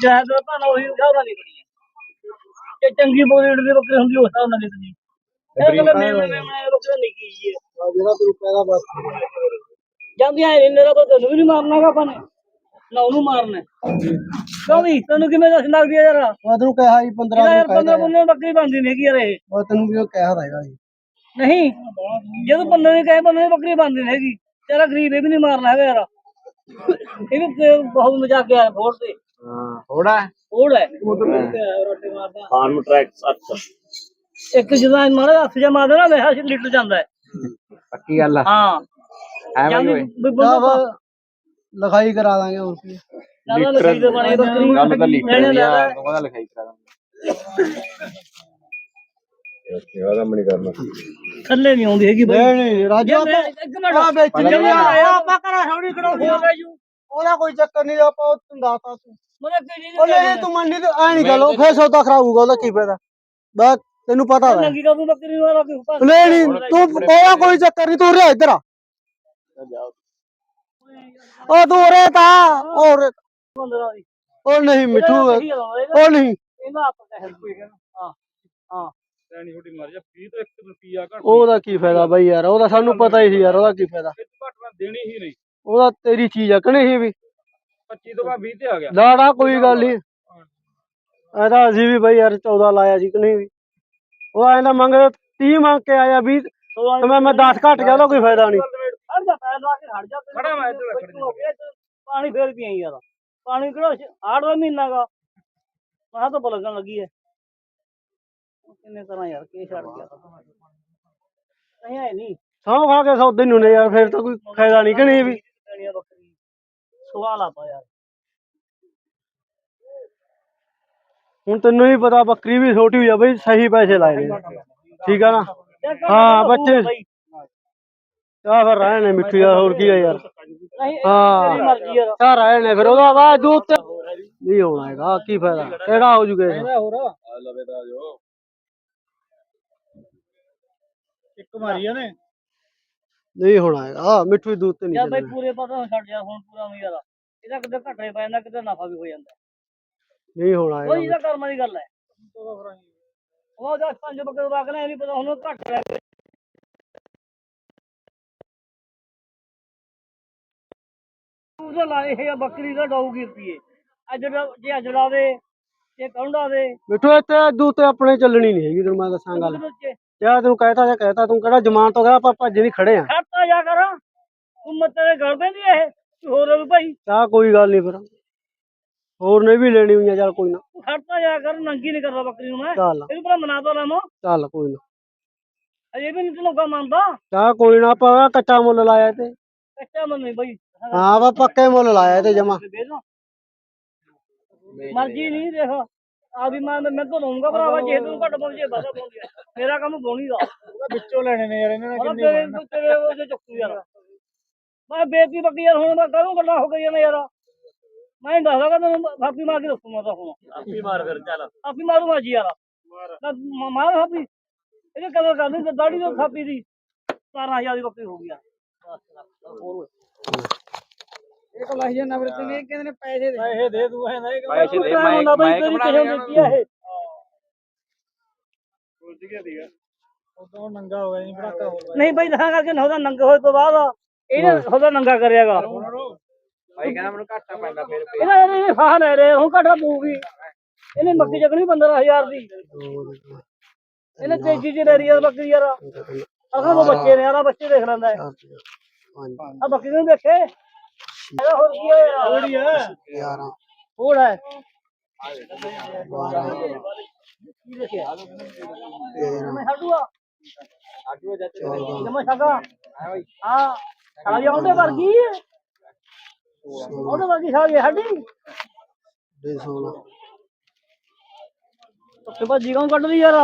ਜਾਇਜ਼ ਦਾ ਭਾਣਾ ਉਹੀ ਹਿਸਾਬ ਨਾਲ ਨਿਕਲਣੀ ਹੈ ਚੰਗੀ ਬੋਲੀ ਦੀ ਬੱਕਰੀ ਹੁੰਦੀ ਉਸ ਹਿਸਾਬ ਨਾਲ ਨਿਕਲਣੀ ਇਹ ਗੱਲ ਮੈਂ ਮੈਂ ਮੈਂ ਬੱਕਰੀ ਨਿੱਕੀ ਜੀ। ਜਿਹੜਾ ਤੈਨੂੰ ਕਹਿਦਾ ਬਸ ਜਾਂਦੀਆਂ ਇਹਨੇ ਦਾ ਕੋਈ ਤੈਨੂੰ ਵੀ ਨਹੀਂ ਮਾਰਨਾਗਾ ਆਪਾਂ ਨੇ। ਨਾ ਉਹਨੂੰ ਮਾਰਨਾ। ਕਿਉਂ ਵੀ? ਤੈਨੂੰ ਕਿਵੇਂ ਦੱਸ ਲੱਗਦੀ ਹੈ ਯਾਰ? ਮੈਂ ਤੈਨੂੰ ਕਿਹਾ ਜੀ 15 ਯਾਰ ਨੂੰ ਪੰਦਰਾਂ ਕਹਿਦਾ ਬੰਦੇ ਬੱਕਰੀ ਬਣਦੀ ਨਹੀਂ ਹੈਗੀ ਯਾਰ ਇਹ। ਮੈਂ ਤੈਨੂੰ ਵੀ ਕਿਹਾ ਹੈਗਾ ਜੀ ਨਹੀਂ। ਜਦੋਂ ਬੰਦੇ ਨੇ ਕਹੇ ਬੰਦੇ ਬੱਕਰੀ ਬਣਦੀ ਨਹੀਂ ਹੈਗੀ। ਤੇਰਾ ਗਰੀਬ ਇਹ ਵੀ ਨਹੀਂ ਮਾਰਨਾ ਹੈਗਾ ਯਾਰ। ਇਹ ਵੀ ਤੇ ਬਹੁਤ ਮਜ਼ਾਕ ਆ ਫੋੜ ਤੇ। ਹਾਂ ਥੋੜਾ ਫੋੜ ਹੈ। ਰੋਟੀ ਮਾਰਦਾ। ਫਾਰਮ ਟਰੈਕ 7 ਇੱਕ ਜਦੋਂ ਮਾਰੇ ਹੱਥ ਜਾ ਮਾਰਦਾ ਨਾ ਵੇਹਾ ਲਿਟ ਜਾਂਦਾ ਹੈ। ਪੱਕੀ ਗੱਲ ਆ। ਹਾਂ। ਐ ਜਾਂਦੀ ਬਈ ਵੀ ਬੰਦਾ ਲਿਖਾਈ ਕਰਾ ਦਾਂਗੇ ਹੋਰ ਕੀ। ਨਾ ਲਖਾਈ ਦੇ ਬਣੇ ਬੱਕਰੀ ਗੱਲ ਤਾਂ ਲੀਟਰ ਲੈਣੇ ਦੀ ਦਾ ਆ ਦੋਵਾਂ ਦਾ ਲਿਖਾਈ ਕਰਾ ਦਾਂਗੇ। ਕਿਹੜਾ ਕੰਮ ਨਹੀਂ ਕਰਨਾ। ਥੱਲੇ ਨਹੀਂ ਆਉਂਦੀ ਹੈਗੀ ਬਈ। ਨਹੀਂ ਨਹੀਂ ਰਾਜੂ ਜੇ ਆਪਾਂ ਮੈਂ- ਇੱਕ ਮਿੰਟ। ਆ ਵਿੱਚ ਪਤਾ ਨਹੀਂ ਨਹੀਂ ਆਇਆ ਆਪਾਂ ਕਰਾ ਥੋੜੀ ਕਰੋ ਹੋਰ ਲੈ ਜੂ। ਉਹਦਾ ਕੋਈ ਚੱਕਰ ਨਹੀਂ ਆਪਾਂ ਉਹ ਤੈਨੂੰ ਦੱਸਤਾ ਤੂੰ। ਉਹ ਨਹੀਂ ਤੂੰ ਮੰਡੀ ਤੇ ਐ ਨਹੀਂ ਗੱਲ ਉਹ ਫੇਰ ਸੌਦਾ ਖਰਾਬ ਹੋਊਗਾ ਉਹਦਾ ਕੀ ਫਾਇਦਾ? ਬਸ ਤੈਨੂੰ ਪਤਾ ਹੈ ਨੰਗੀ ਕਾ ਬੱਕਰੀ ਵਾਲਾ ਕੋਈ ਉੱਪਰ ਨਹੀਂ ਨਹੀਂ ਤੂੰ ਕੋਈ ਚੱਕਰ ਨਹੀਂ ਤੂੰ ਰਿਹਾ ਇੱਧਰ ਆ। ਉਹ ਤੂੰ ਉਰੇ ਤਾਂ ਔਰ ਬੰਦਾ ਦੀ ਉਹ ਨਹੀਂ ਮਿੱਠੂ ਉਹ ਨਹੀਂ। ਇਹਦਾ ਆਪਾਂ ਕਹਿ ਸਕਦੇ ਹਾਂ। ਹਾਂ ਲੈਣੀ ਛੋਟੀ ਮਰ ਜਾ 20 ਤੋਂ 1 ਰੁਪਿਆ ਘੱਟ ਉਹਦਾ ਕੀ ਫਾਇਦਾ ਬਈ ਯਾਰ ਉਹਦਾ ਸਾਨੂੰ ਪਤਾ ਹੀ ਸੀ ਯਾਰ ਉਹਦਾ ਕੀ ਫਾਇਦਾ। ਘੱਟ ਮੈਂ ਦੇਣੀ ਹੀ ਨਹੀਂ। ਉਹਦਾ ਤੇਰੀ ਚੀਜ਼ ਆ ਕਣੇ ਸੀ ਵੀ? 25 ਤੋਂ ਬਾਅਦ 20 ਤੇ ਆ ਗਿਆ। ਲਾੜਾ ਕੋਈ ਗੱਲ ਨਹੀਂ ਐਦਾ ਅਸੀਂ ਵੀ ਬਈ ਯਾਰ 14 ਲਾਇਆ ਸੀ ਕਿ ਨਹੀਂ ਵੀ। ਉਹ ਐਂਦਾ ਮੰਗਦੇ 30 ਮੰਗ ਕੇ ਆਇਆ 20 ਤੇ ਮੈਂ ਮੈਂ 10 ਘੱਟ ਗਿਆ ਉਹਦਾ ਕੋਈ ਫਾਇਦਾ ਨਹੀਂ ਹਟ ਜਾ ਪੈਰ ਲਾ ਕੇ ਹਟ ਜਾ ਤੈਨੂੰ ਖੜਾ ਮੈਂ ਇੱਧਰ ਖੜਾ। ਹੋ ਗਿਆ ਇੱਧਰ ਪਾਣੀ ਫੇਰ ਪੀਆਂ ਯਾਰ। ਪਾਣੀ ਕਿਹੜਾ ਆੜ ਦਾ ਮਹੀਨਾ ਗਾ ਮਾਹ ਤਾਂ ਬਲਗਣ ਲੱਗੀ ਐ। ਉਹ ਕਿੰਨੇ ਤਰ੍ਹਾਂ ਯਾਰ ਕੀ ਛੱਡ ਗਿਆ। ਨਹੀਂ ਆਏ ਨਹੀਂ ਸੌਂ ਖਾ ਕੇ ਸੌਦੇ ਨੂੰ ਨੇ ਯਾਰ ਫਿਰ ਤਾਂ ਕੋਈ ਫਾਇਦਾ ਨਹੀਂ ਕਿ ਨਹੀਂ ਵੀ। ਲੈਣੀਆਂ ਬੱਕਰੀ ਸਵਾਲ ਆਪਾ ਯਾਰ ਹੁਣ ਤੈਨੂੰ ਵੀ ਪਤਾ ਬੱਕਰੀ ਵੀ ਛੋਟੀ ਹੋਈ ਆ ਬਈ ਸਹੀ ਪੈਸੇ ਲਾਏ ਨੇ ਠੀਕ ਆ ਨਾ ਯਾਰ ਕੰਮ ਹਾਂ, ਤਾਂ ਬੱਚੇ- ਹੋਊਗਾ ਬਈ। ਆ ਫਿਰ ਰਹਿ ਨੇ ਮਿੱਠੂ ਯਾਰ ਹੋਰ ਕੀ ਆ ਯਾਰ ਨਹੀਂ ਇਹ ਹਾਂ। ਤੇਰੀ ਮਰਜ਼ੀ ਯਾਰ ਆ ਰਹਿ ਨੇ ਫਿਰ ਉਹਦਾ ਬਾਅਦ ਦੂਤ ਤੇ ਨਹੀਂ ਹੋਣਾ ਹੈਗਾ ਆਹ ਨਹੀਂ ਹੋਣਾ ਹੈਗਾ ਆਹ ਮਿੱਠੂ ਦੂਤ ਤੇ ਨਹੀਂ ਯਾਰ ਬਈ ਚੱਲਣਾ। ਪੂਰੇ ਪਤਾ ਛੱਡ ਜਾ ਹੁਣ ਪੂਰਾ ਨਹੀਂ ਯਾਰ ਇਹਦਾ ਕਿਤੇ ਘਟੇ ਪੈ ਜਾਂਦਾ ਕਿਤੇ ਨਫਾ ਵੀ ਹੋ ਜਾਂਦਾ। ਨਹੀਂ ਹੋਣਾ ਹੈਗਾ ਇਹਦਾ ਕਰਮਾਂ ਦੀ ਗੱਲ ਹੈ। ਉਹ ਦਸ ਪੰਜ ਬੱਕਰੇ ਵਾਕ ਨੇ ਨਹੀਂ ਪਤਾ ਹੁਣ ਉਹ ਘੱਟ ਲੈ ਉਹਦਾ ਲਾਏ ਆ ਬੱਕਰੀ ਦਾ ਡਾਊਗੀ ਰੁਪਏ ਅੱਜ ਦਾ- ਜੇ ਅੱਜ ਲਾਵੇ ਇਹ ਕੌਂਡਾ ਦੇ। ਮਿੱਠੂ ਇੱਥੇ ਦੂਤ ਤੇ ਆਪਣੇ ਚੱਲਣੀ ਨਹੀਂ ਹੈਗੀ ਤੈਨੂੰ ਮੈਂ ਦੱਸਾਂ ਗੱਲ। ਯਾ ਤੈਨੂੰ ਕਹਿਤਾ ਜਾਂ ਕਹਿਤਾ ਤੂੰ ਕਿਹੜਾ ਜਮਾਨ ਤੋਂ ਗਿਆ ਆਪਾਂ ਭੱਜ ਨਹੀਂ ਖੜੇ ਆ। ਜਾ ਉਮਤ ਤੇਰੇ ਘਰ ਪੈਂਦੀ ਇਹ? ਤੂੰ ਹੋਰ ਵੀ ਭਾਈ। ਆ ਕੋਈ ਗੱਲ ਨਹੀਂ ਫਿਰ। ਹੋਰ ਨੇ ਵੀ ਲੈਣੀ ਹੋਈਆਂ ਚੱਲ ਕੋਈ ਨਾ। ਤੂੰ ਖੜਤਾ ਜਾ ਕਰ ਨੰਗੀ ਨਹੀਂ ਕਰਦਾ ਬੱਕਰੀ ਨੂੰ ਮੈਂ। ਚੱਲ। ਇਹਨੂੰ ਭਲਾ ਮਨਾ ਦੋ ਲਾਮੋ ਚੱਲ ਕੋਈ ਨਾ। ਅਜੇ ਵੀ ਨਹੀਂ ਤੈਨੂੰ ਕਾ ਮੰਨਦਾ। ਚਾ ਕੋਈ ਨਾ ਆਪਾਂ ਕੱਚਾ ਮੁੱਲ ਲਾਇਆ ਤੇ। ਕੱਚਾ ਮੰਨ ਨਹੀਂ ਭਾਈ ਹਾਂ ਆਪਾਂ ਪੱਕੇ ਮੁੱਲ ਲਾਇਆ ਤੇ ਜਮਾ। ਮਰਜ਼ੀ ਨਹੀਂ ਦੇਖ। ਆ ਵੀ ਮੈਂ ਮੈਂ ਤਾਂ ਲਊਂਗਾ ਭਰਾਵਾ ਜੇ ਤੂੰ ਘੱਟ ਪਹੁੰਚੇ ਵਾਦਾ ਪਹੁੰਚ ਗਿਆ ਮੇਰਾ ਕੰਮ ਬੋਣੀ ਦਾ। ਵਿੱਚੋਂ ਲੈਣੇ ਨੇ ਯਾਰ ਇਹਨਾਂ ਨੇ ਹੁਣ ਤੇਰੇ ਤੇਰੇ ਉਹਦੇ ਚੱਕੂ ਯਾਰ। ਮੈਂ ਬੇਤੀ ਬੱਕੀ ਯਾਰ ਹੁਣ ਮੈਂ ਕਰੂੰ ਗੱਲਾਂ ਹੋ ਗਈਆਂ ਨੇ ਯਾਰ? ਮੈਂ ਦੱਸਦਾ ਤੈਨੂੰ ਥਾਪੀ ਮਾਰ ਕੇ ਦੱਸੂ ਮੈਂ ਤਾਂ ਹੁਣ। ਆਪੀ ਮਾਰ ਫਿਰ ਚੱਲ। ਆਪੀ ਮਾਰੂਗਾ ਜੀ ਯਾਰ। ਨਾ ਮ- ਮਾਰ ਥਾਪੀ ਇਹਨੇ ਕਦਰ ਕਰਨੀ ਤੇ ਦਾੜੀ ਤੋਂ ਥਾਪੀ ਦੀ। 17000 ਦੀ ਬੱਕਰੀ ਹੋ ਗਈ ਹੋਰ ਇਹ ਤਾਂ ਲਾਈ ਜਾਂਦਾ ਫਿਰ ਤੈਨੂੰ ਕਹਿੰਦੇ ਨੇ ਪੈਸੇ ਦੇ। ਪੈਸੇ ਦੇ ਦੂ ਹੈ ਨਹੀਂ ਪੈਸੇ ਦੇ ਮੈਂ ਮੈਂ ਮੈਂ ਤੇਰੀ ਕਮਣਾ ਕਿਸੇ ਨੂੰ ਆ ਇਹ? ਉਦੋਂ ਨੰਗਾ ਹੋ ਗਿਆ ਨਹੀਂ ਬੜਾਕਾ ਹੋ ਗਿਆ। ਨਹੀਂ ਬਈ ਤਾਂ ਕਰਕੇ ਉਹਦਾ ਨੰਗਾ ਹੋਏ ਤੋਂ ਬਾਅਦ ਇਹਨੇ ਉਹਦਾ ਨੰਗਾ ਕਰਿਆਗਾ। ਭਾਈ ਕਹਿੰਦਾ ਮੈਨੂੰ ਘਾਟਾ ਪੈਂਦਾ ਫਿਰ ਇਹਦਾ ਇਹਨੇ ਫਾਹ ਲੈ ਰਹੇ ਹੁਣ ਘਟਾ ਪਊਗੀ। ਇਹਨੇ ਮੱਕੀ ਚੱਕਣੀ 15000 ਦੀ। ਇਹਨੇ ਤੇਜੀ ਚ ਲੈ ਰਹੀ ਆ ਬੱਕਰੀ ਯਾਰ। ਅਸਾਂ ਉਹ ਬੱਚੇ ਨੇ ਆਹ ਬੱਚੇ ਦੇਖ ਲੈਂਦਾ ਹੈ ਆ ਬੱਕਰੀ ਨੂੰ ਦੇਖੇ? ਇਹਦਾ ਹੋਰ ਕੀ ਹੈ ਯਾਰ ਥੋੜੀ ਹੈ 11 ਹੋਰ ਹੈ। 12 ਕੀ ਦੇਖਿਆ 13 ਮੈਂ ਹਟੂਆ ਆਜੋ ਜਾ ਜਮਾ ਛਗਾ ਹਾਂ। ਸਾਲੀ ਉਹਦੇ ਵਰਗੀ ਉਹਦੇ ਵਰਗੀ ਸਾਲੀ ਸਾਡੀ। ਦੇ 16 ਤੇ ਭਾਜੀ ਕੌਣ ਕੱਢਦੀ ਯਾਰ?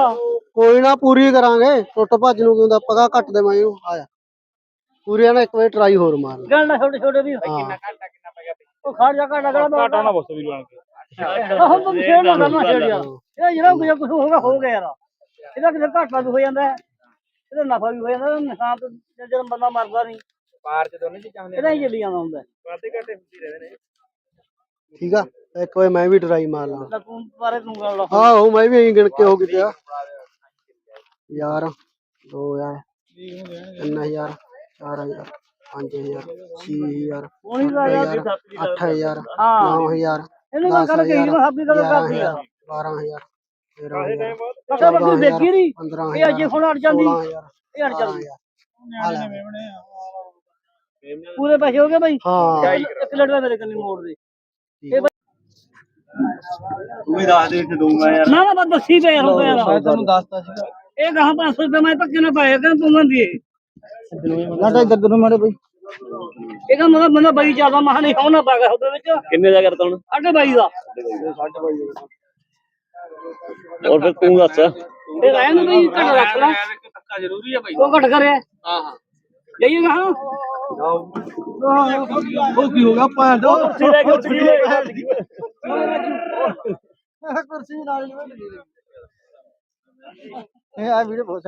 ਕੋਈ ਨਾ ਪੂਰੀ ਕਰਾਂਗੇ। ਟੁੱਟ ਭੱਜ ਨੂੰ ਕਿਉਂਦਾ ਪਗਾ ਕੱਟ ਦੇ ਮੈਂ ਇਹਨੂੰ ਆਇਆ ਪੂਰੀ ਨਾ ਇੱਕ ਵਾਰ ਟਰਾਈ ਹੋਰ ਮਾਰ ਲੈ। ਗੰਡਾ ਛੋਟੇ ਛੋਟੇ ਵੀ। ਹਾਂ ਘਾਟਾ ਕਿੰਨਾ ਪੈ ਗਿਆ ਉਹ ਖੜ ਜਾ ਘਾਟਾ ਘੜਾ ਘਾਟਾ ਨਾ ਬਸ ਵੀ ਬਣ ਕੇ। ਹੁਣ ਤੂੰ ਛੇੜ ਨਾ ਕਰਨਾ ਛੇੜ ਯਾਰ। ਇਹ ਜਿਹੜਾ ਕੁਝ ਹੋਗਾ ਹੋ ਗਿਆ ਯਾਰ। ਇਹਦਾ ਕਿਤੇ ਘਾਟਾ ਵੀ ਹੋ ਜਾਂਦਾ। ਹੈ ਇਹਦਾ ਨਫਾ ਵੀ ਹੋ ਜਾਂਦਾ। ਨੁਕਸਾਨ ਤਾਂ ਜਦੋਂ ਬੰਦਾ ਮਰਦਾ ਨਹੀਂ। ਪਾਰ ਚ ਦੋਨੇ ਚੀਜ਼ਾਂ ਹੁੰਦੀਆਂ ਇਹਦਾ ਹੀ ਚੱਲੀ ਜਾਂਦਾ ਹੁੰਦਾ। ਵਾਧੇ ਘਾਟੇ ਹੁੰਦੀ ਰਹਿੰਦੇ ਨੇ। ਠੀਕ ਆ ਇੱਕ ਵਾਰ ਮੈਂ ਵੀ ਟਰਾਈ ਮਾਰ ਲਾਂ। ਤਾਂ ਤੂੰ ਬਾਰੇ ਤੂੰ ਗੱਲ ਲਾ ਹਾਂ ਉਹ ਮੈਂ ਵੀ ਐਂ ਗਿਣ ਕੇ ਹੋ ਗਿਆ। ਯਾਰ 2000 3000 4000 5000 6000 ਉਹਨੀ ਲਾ ਯਾਰ 8000 ਹਾਂ। 9000 ਇਹਨੂੰ ਮੈਂ ਗੱਲ ਕਹੀ ਮੈਂ ਸਾਡੀ ਗੱਲ ਕਰਦੀ ਆ। 12000 13000 ਪਤਾ ਬੱਕਰੀ ਦੇਖੀ ਨਹੀਂ 15000 ਇਹ ਅਜੇ ਹੁਣ ਅੜ ਜਾਂਦੀ। 16000 ਇਹ ਅੜ ਜਾਂਦੀ। ਹਾਲ ਪੂਰੇ ਪੈਸੇ ਹੋ ਗਏ ਬਾਈ? ਹਾਂ। ਇੱਕ ਲੜਵਾ ਮੇਰੇ ਕੰਨੀ ਮੋੜ ਦੇ। ਤੂੰ ਹੀ ਦੱਸ ਦੇ ਕਿ ਦੂੰਗਾ ਯਾਰ। ਨਾ ਨਾ ਬਸ ਦੱਸੀ ਪਏ ਯਾਰ ਰੁਪਏ ਦਾ ਤੈਨੂੰ ਦੱਸਤਾ ਸੀਗਾ। ਇਹ ਗਾਹ 500 ਰੁਪਏ ਮੈਂ ਧੱਕੇ ਨਾ ਪਾਇਆ ਕਹਿੰਦਾ ਤੂੰ ਮੰਦੀ ਨਾ ਤਾਂ ਇੱਧਰ ਨੂੰ ਮਾੜੇ ਬਈ। ਇਹ ਕਹਿੰਦਾ ਮਤਲਬ ਬੰਦਾ ਬਾਈ ਚੱਲਦਾ ਮਹਾ ਨਹੀਂ ਹੋਣਾ ਪਾਗਾ ਉਹਦੇ ਵਿੱਚ। ਕਿੰਨੇ ਦਾ ਕਰਤਾ ਹੁਣ ਅੱਡੇ ਬਾਈ ਦਾ। ਹੋਰ ਫਿਰ ਤੂੰ ਦੱਸ। ਇਹ ਰਹਿਣ ਬਈ ਘੱਟ ਰੱਖ ਲੈ। ਧੱਕਾ ਜ਼ਰੂਰੀ ਆ ਬਾਈ ਉਹ ਘੱਟ ਕਰਿਆ। ਹਾਂ ਹਾਂ। ਜਾਈਏ ਗਾਹ। ਉਹ ਕੀ ਹੋ ਗਿਆ ਭੈਣ ਦੋ ਕੁਰਸੀ ਲੈ ਕੇ ਉੱਠ ਗਈ ਕੁਰਸੀ ਨਾਲ ਨਹੀਂ ਇਹ ਆ ਵੀਡੀਓ ਬਹੁਤ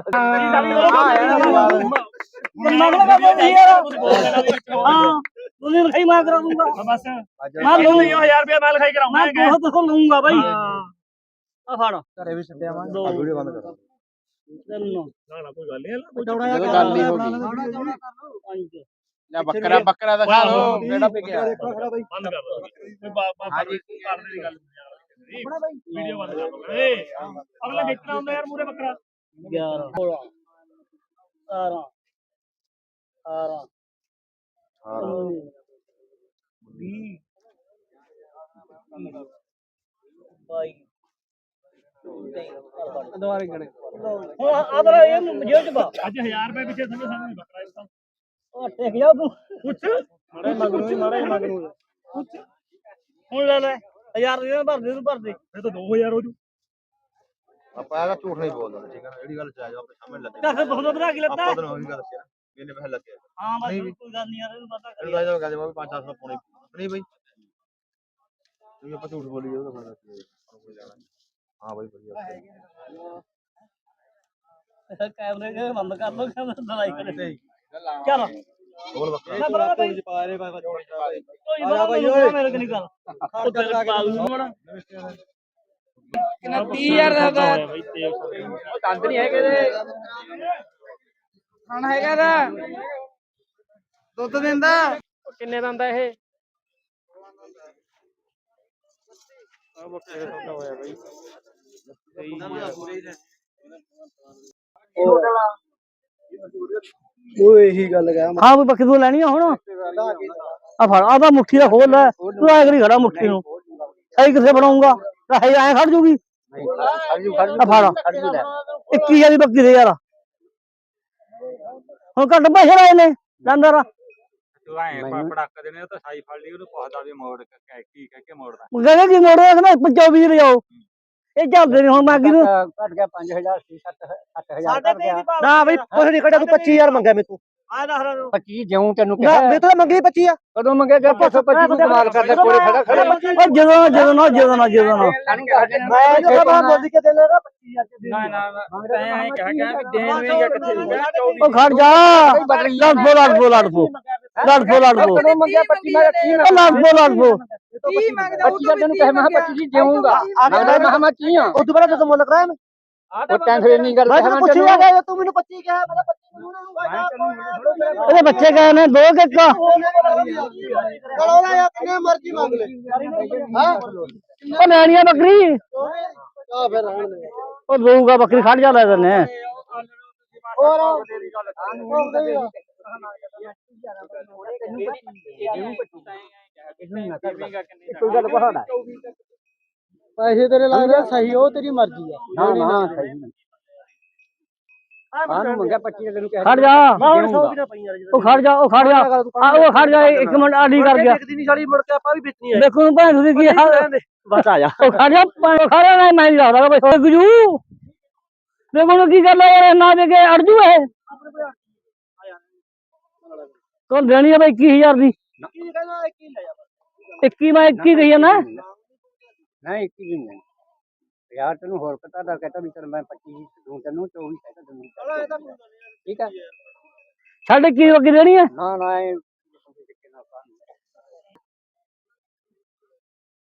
ਹਾਂ। ਤੁਸੀਂ ਲਿਖਾਈ ਮੈਂ ਕਰਾ ਦੂੰਗਾ ਬਸ। ਮੈਂ ਲਊਂ 1000 ਰੁਪਏ ਮੈਂ ਲਿਖਾਈ ਕਰਾਉਂਗਾ ਮੈਂ ਬਹੁਤ ਤੋਂ ਲਊਂਗਾ ਬਾਈ। ਆ ਫੜ। ਘਰੇ ਵੀ ਛੱਡਿਆ ਮੈਂ। ਵੀਡੀਓ ਬੰਦ ਕਰ। ਤਿੰਨ। ਨਾ ਨਾ ਕੋਈ ਗੱਲ ਨਹੀਂ ਜਿਹਾ ਗੱਲ ਨਹੀਂ ਹੋ ਗਈ ਪੰਜ। ਲੈ ਬੱਕਰਾ ਬੱਕਰਾ ਦਿਖਾ ਦੋ ਕਿਹੜਾ ਪਿਆ ਗਿਆ ਦੇਖੋ ਖੜਾ ਬਈ ਬੰਦ ਕਰ ਦੋ ਹਾਂਜੀ ਕਰਦੇ ਦੀ ਗੱਲ ਵੀਡੀਓ ਬੰਦ ਕਰ ਦੋ ਏ ਅਗਲਾ ਵੇਚਣਾ ਹੁੰਦਾ ਯਾਰ ਮੂਰੇ ਬੱਕਰਾ 11 16 17 18 ਬਾਈ ਦੁਬਾਰੇ ਗਣੇ ਹੁਣ ਆਦਰਾ ਇਹ ਜੇਬ ਚ ਪਾ ਅੱਜ 1000 ਰੁਪਏ ਪਿੱਛੇ ਸਾਨੂੰ ਸਾਨੂੰ ਬੱਕਰਾ ਦਿੱਤਾ ਉਹ ਟੇਕ ਜਾ ਤੂੰ। ਪੁੱਛ। ਮਾੜੇ ਮੰਗਣੂ ਮਾੜੇ ਮੰਗਣੂ ਹੁਣ ਲੈ ਲੈ ਹਜ਼ਾਰ ਦੇ ਭਰ ਦੇ ਤੂੰ ਭਰ ਦੇ। ਇਹ ਤਾਂ 2000 ਹੋ ਜੂ। ਆਪਾਂ ਇਹਦਾ ਝੂਠ ਨਹੀਂ ਬੋਲਦਾ ਠੀਕ ਹੈ ਨਾ ਜਿਹੜੀ ਗੱਲ ਚਾਹ ਜਾ ਆਪਣੇ ਸਾਹਮਣੇ ਲੱਗੇ। ਤਾਂ ਫਿਰ ਬਹੁਤ ਵਧਾ ਕੇ ਲੱਤਾ। ਆਪਾਂ ਤਾਂ ਉਹੀ ਗੱਲ ਦੱਸਿਆ ਇਹਨੇ ਪੈਸੇ ਲੱਗੇ। ਹਾਂ ਬਸ ਕੋਈ ਗੱਲ ਨਹੀਂ ਯਾਰ ਇਹਨੂੰ ਪਤਾ ਫਿਰ ਕਰੀ ਤਾਂ ਕਹਿੰਦੇ ਮੈਂ 5-400 ਪੌਣੇ ਨਹੀਂ ਬਈ। ਤੁਸੀਂ ਆਪਾਂ ਝੂਠ ਬੋਲੀ ਜਾਓ ਤਾਂ ਫਿਰ ਕੋਈ ਜਾਣਾ ਹਾਂ ਬਈ ਵਧੀਆ ਕੈਮਰੇ ਜੇ ਬੰਦ ਕਰ ਲੋ ਕਹਿੰਦਾ ਲੜਾਈ ਕਰੇ। ਚੱਲ। ਬੋਲ ਬੱਕਰਾ ਨਾ ਬਰਾ ਬਾਈ ਪਾ ਰਹੇ ਬਾਈ ਕੋਈ ਬਰਾ ਬਾਈ ਓਏ। ਮੇਰੇ ਕਨੀ ਗੱਲ। ਉਹ ਤੇਰੇ ਪਾਲ ਨੂੰ ਬੜਾ ਕਿੰਨਾ 30000 ਦਾ ਤੇਲ ਉਹ ਦੰਦ ਨਹੀਂ ਹੈਗੇ ਦੇ ਖਾਣਾ ਹੈਗਾ ਦਾ ਦੁੱਧ ਦਿੰਦਾ। ਕਿੰਨੇ ਦਾ ਹੁੰਦਾ ਇਹ? ਆ ਬੱਕਰੇ ਦਾ ਸੌਦਾ ਹੋਇਆ ਬਾਈ। ਉਹ ਇਹੀ ਗੱਲ ਕਹਿਆ ਹਾਂ ਵੀ ਬੱਕਰੀ ਤੂੰ ਲੈਣੀ ਆ ਹੁਣ? ਆ ਫੜ ਆ ਤਾਂ ਮੁੱਠੀ ਦਾ ਖੋਲ ਲੈ। ਤੂੰ ਐ ਕਰੀ ਖੜਾ ਮੁੱਠੀ ਨੂੰ। ਸਹੀ ਕਿੱਥੇ ਬਣਾਉਂਗਾ? ਤਾਂ ਐ ਖੜ ਜੂਗੀ? ਆ ਫੜ। 21000 ਦੀ ਬੱਕਰੀ ਦੇ ਯਾਰ। ਹੁਣ ਘੱਟ ਪੈਸੇ ਲਾਏ ਨੇ ਲੰਦਰ ਤੂੰ ਐ ਪੜਾਕ ਦੇਣੇ ਉਹ ਤਾਂ ਸਾਈ ਫੜ ਲਈ ਉਹਨੂੰ ਪੁੱਛਦਾ ਵੀ ਮੋੜ ਕੇ ਕਹਿ- ਕੀ ਕਹਿ ਕੇ ਮੋੜਦਾ। ਕਹਿੰਦੇ ਕੀ ਮੋੜਿਆ ਕਹਿੰਦਾ 25 ਵੀ ਲਿਆਓ ਇਹ ਚੱਲਦੇ ਨੇ ਹੁਣ ਮੈਂ ਕਿਹਨੂੰ ਘਟ ਗਿਆ 5000 ਸੀ 7000 ਘਟ ਗਿਆ। ਨਾ ਬਈ ਕੁਛ ਨਹੀਂ ਖੜਿਆ ਤੂੰ 25000 ਮੰਗਿਆ ਮੈਨੂੰ। ਆ ਦੱਸ ਰਿਹਾ 25 ਜਿਉਂ ਤੈਨੂੰ ਕਿਹਾ। ਮੈਂ ਤਾਂ ਮੰਗੀ 25 ਆ। ਕਦੋਂ ਮੰਗਿਆ ਗਿਆ? 525 ਨੂੰ ਕਮਾਲ ਕਰਦਾ ਕੋਲੇ ਖੜਾ ਖੜਾ। ਉਹ ਜਦੋਂ ਨਾ ਜਦੋਂ ਨਾ ਜਦੋਂ ਨਾ ਜਦੋਂ ਨਾ। ਮੈਂ ਜੋ ਕਹਾਂ ਬੋਲ ਕੇ ਦੇ ਲੈਣਾ 25000 ਨਾ ਨਾ ਮੈਂ ਐਂ ਕਹਿ ਗਿਆ ਵੀ ਦੇਣ ਵੀ ਗਿਆ ਕਿੱਥੇ ਹੋਊਗਾ 24 ਉਹ ਖੜ ਜਾ। ਲੜ ਪੋ ਲੜ ਪੋ ਲੜ ਪੋ। ਲੜ ਪੋ ਲੜ ਪੋ। ਕਦੋਂ ਮੰਗਿਆ? 25 ਮੈਂ ਰੱਖੀ ਉਹ ਲੜ ਪੋ ਲੜ ਪੋ। ਕੀ ਮੰਗਦਾ ਉਹ ਤੈਨੂੰ ਕਹੇ ਮੈਂ 25 ਜੀ ਦੇਵਾਂਗਾ ਅਗਲਾ ਮੈਂ ਮੈਂ ਕੀ ਆ ਉਹ ਦੁਬਾਰਾ ਜਦੋਂ ਮੁੱਲ ਕਰਾਇਆ ਮੈਂ ਉਹ ਟੈਂਸ਼ਨ ਨਹੀਂ ਗੱਲ ਮੈਂ ਪੁੱਛੀ ਗਿਆ ਤੂੰ ਮੈਨੂੰ 25 ਕਿਹਾ ਮੈਂ 25 ਇਹਦੇ ਬੱਚੇ ਗਏ ਨੇ ਦੋ ਕਿੱਕ ਕਲੋਲਾ ਯਾ ਕਿੰਨੇ ਮਰਜ਼ੀ ਮੰਗ ਲੈ ਹਾਂ ਉਹ ਨੈਣੀਆਂ ਬੱਕਰੀ ਆ ਫਿਰ ਰਹਿਣ ਦੇ ਉਹ ਦਊਗਾ ਬੱਕਰੀ ਖੜ ਜਾ ਲੈ ਦਿੰਨੇ ਹੋਰ ਕੋਈ ਗੱਲ ਕਹਾਣਾ ਪੈਸੇ ਤੇਰੇ ਲੱਗਦੇ ਸਹੀ ਉਹ ਤੇਰੀ ਮਰਜ਼ੀ ਆ ਨਾ ਨਾ ਸਹੀ ਆਹ ਨੂੰ ਮੰਗਿਆ 25 ਤੈਨੂੰ ਕਹਿ ਖੜ ਜਾ ਉਹ ਖੜ ਜਾ ਉਹ ਖੜ ਜਾ ਆ ਉਹ ਖੜ ਜਾ ਇੱਕ ਮਿੰਟ ਆਡੀ ਕਰ ਗਿਆ ਦੇਖਦੀ ਨਹੀਂ ਸਾਲੀ ਮੁੜ ਕੇ ਆਪਾਂ ਵੀ ਵੇਚਣੀ ਆ ਦੇਖੋ ਭੈਣ ਤੁਸੀਂ ਕੀ ਹਾਲ ਬਸ ਆ ਜਾ ਉਹ ਖੜ ਜਾ ਭੈਣ ਖੜ ਜਾ ਨਾ ਮੈਂ ਨਹੀਂ ਲੱਗਦਾ ਬਈ ਓਏ ਗੁਜੂ ਦੇਖੋ ਨਾ ਕੀ ਗੱਲ ਹੈ ਯਾਰ ਨਾ ਦੇ ਕੇ ਅੜ ਜੂ ਇਹ ਤੋ ਦੇਣੀ ਆ ਬਈ 21000 ਦੀ ਕੀ ਕਹਿੰਦਾ ਕੀ ਲੈ 21 ਮੈਂ 21 ਗਈ ਆ ਨਾ? ਨਹੀਂ ਕੀ ਨਹੀਂ ਯਾਰ ਤੈਨੂੰ ਹੋਰ ਪਤਾ ਦਾ ਕਹਤਾ ਵੀ ਤੈਨੂੰ ਮੈਂ 25 ਦੂੰ ਤੈਨੂੰ 24 ਕਹਿਤਾ ਤੈਨੂੰ ਠੀਕ ਹੈ ਸਾਡੇ ਕੀ ਬੱਕਰੀ ਦੇਣੀ ਆ? ਨਾ ਨਾ ਇਹ